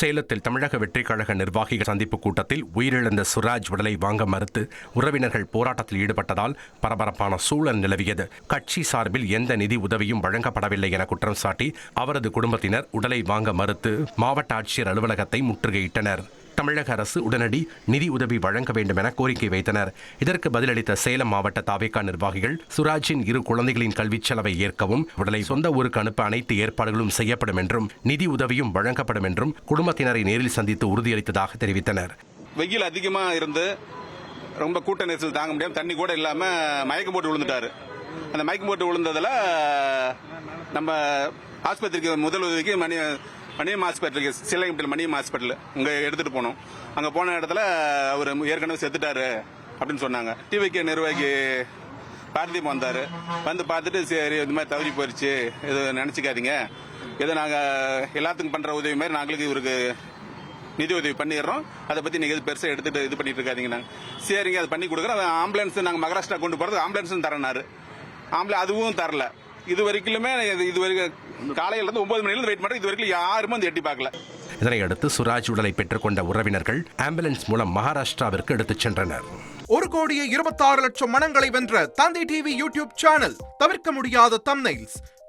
சேலத்தில் தமிழக வெற்றிக் கழக நிர்வாகிகள் சந்திப்பு கூட்டத்தில் உயிரிழந்த சுராஜ் உடலை வாங்க மறுத்து உறவினர்கள் போராட்டத்தில் ஈடுபட்டதால் பரபரப்பான சூழல் நிலவியது. கட்சி சார்பில் எந்த நிதி உதவியும் வழங்கப்படவில்லை என குற்றம் சாட்டி அவரது குடும்பத்தினர் உடலை வாங்க மறுத்து மாவட்ட ஆட்சியர் அலுவலகத்தை முற்றுகையிட்டனர். தமிழக அரசு உடனடி நிதி உதவி வழங்க வேண்டும் என கோரிக்கை வைத்தனர். இதற்கு பதிலளித்த சேலம் மாவட்ட தாவேகா நிர்வாகிகள் சுராஜின் இரு குழந்தைகளின் கல்விச் செலவை ஏற்கவும் உடலை சொந்த ஊருக்கு அனுப்ப அனைத்து ஏற்பாடுகளும் செய்யப்படும் என்றும் நிதி உதவியும் வழங்கப்படும் என்றும் குடும்பத்தினரை நேரில் சந்தித்து உறுதியளித்ததாக தெரிவித்தனர். வெயில் அதிகமாக இருந்து ரொம்ப கூட்ட நெரிசல் தாங்க முடியாமல் தண்ணி கூட இல்லாமல் மயக்கம் போட்டு விழுந்துட்டாரு. அந்த மயக்கம் போட்டு விழுந்ததில் நம்ம ஆஸ்பத்திரிக்கு முதல் உதவிக்கு மணி மணியம் ஹாஸ்பிட்டலுக்கு சிலையம்பட்டில் மணியம் ஹாஸ்பிட்டல். இங்கே எடுத்துகிட்டு போனோம். அங்கே போன இடத்துல அவர் ஏற்கனவே செத்துட்டாரு அப்படின்னு சொன்னாங்க. டிவிகே நிர்வாகி பார்த்திபம் வந்தார். வந்து பார்த்துட்டு சரி இந்த மாதிரி தவறி போயிருச்சு. இது நினச்சிக்காதீங்க. இதை நாங்கள் எல்லாத்துக்கும் பண்ணுற உதவி மாதிரி நாங்களுக்கு இவருக்கு நிதி உதவி பண்ணிடுறோம். அதை பற்றி நீங்கள் பெருசாக எடுத்துகிட்டு இது பண்ணிட்டு இருக்காதிங்க நாங்கள் சரிங்க அதை பண்ணி கொடுக்குறோம். அது ஆம்புலன்ஸ் நாங்கள் மகாராஷ்டிரா கொண்டு போகிறது ஆம்புலன்ஸும் தரனாரு ஆம்புலன்ஸ் அதுவும் தரல. இது வரைக்குமே இது- வரைக்கும் காலையில இருந்து ஒன்பது மணில இருந்து வெயிட் பண்றோம் இது வரைக்கும் யாருமே வந்து எட்டி பார்க்கல. இதனையடுத்து சுராஜ் உடலை பெற்றுக்கொண்ட உறவினர்கள் ஆம்புலன்ஸ் மூலம் மகாராஷ்டிராவிற்கு எடுத்துச் சென்றனர். ஒரு கோடியே இருபத்தாறு லட்சம் மனங்களை வென்ற தந்தை டிவி யூடியூப் சேனல் தவிர்க்க முடியாத தம்னைல்ஸ்